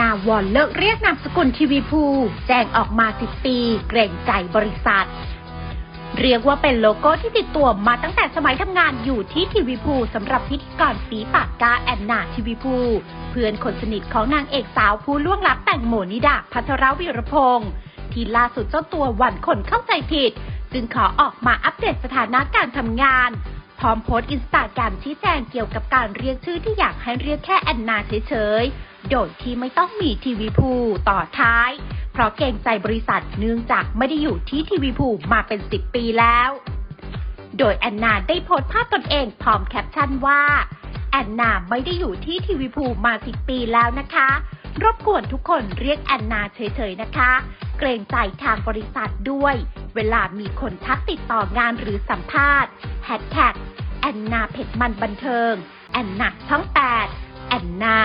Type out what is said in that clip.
นาวอนเลิกเรียกนามสกุลทีวีภูแจ้งออกมาสิบปี เกรงใจบริษัท เรียกว่าเป็นโลโก้ที่ติดตัวมาตั้งแต่สมัยทำงานอยู่ที่ทีวีภูสำหรับพิธีกรฝีปากกาแอนนาทีวีภูเพื่อนคนสนิทของนางเอกสาวผู้ล่วงลับแต่งโมนิดาพัทรวิรพงศ์ที่ล่าสุดเจ้าตัวหวันคนเข้าใจผิด จึงขอออกมาอัปเดตสถานะการทำงาน พร้อมโพสต์อินสตาแกรมชี้แจงเกี่ยวกับการเรียกชื่อที่อยากให้เรียกแค่แอนนาเฉยๆ โดยที่ไม่ต้องมีทีวีภูต่อท้าย เพราะเกรงใจบริษัทเนื่องจากไม่ได้อยู่ที่ทีวีภูมาเป็น 10 ปีแล้ว โดยแอนนาได้โพสต์ภาพตนเองพร้อมแคปชั่นว่า แอนนาไม่ได้อยู่ที่ทีวีภูมา 10 ปีแล้วนะคะ รบกวนทุกคนเรียกแอนนาเฉยๆนะคะ เกรงใจทางบริษัทด้วย เวลามีคนทักติดต่องานหรือสัมภาษณ์แฮชแท็ก แอนนาเผ็ดมันบันเทิง แอนนาช่องแปดแอนนา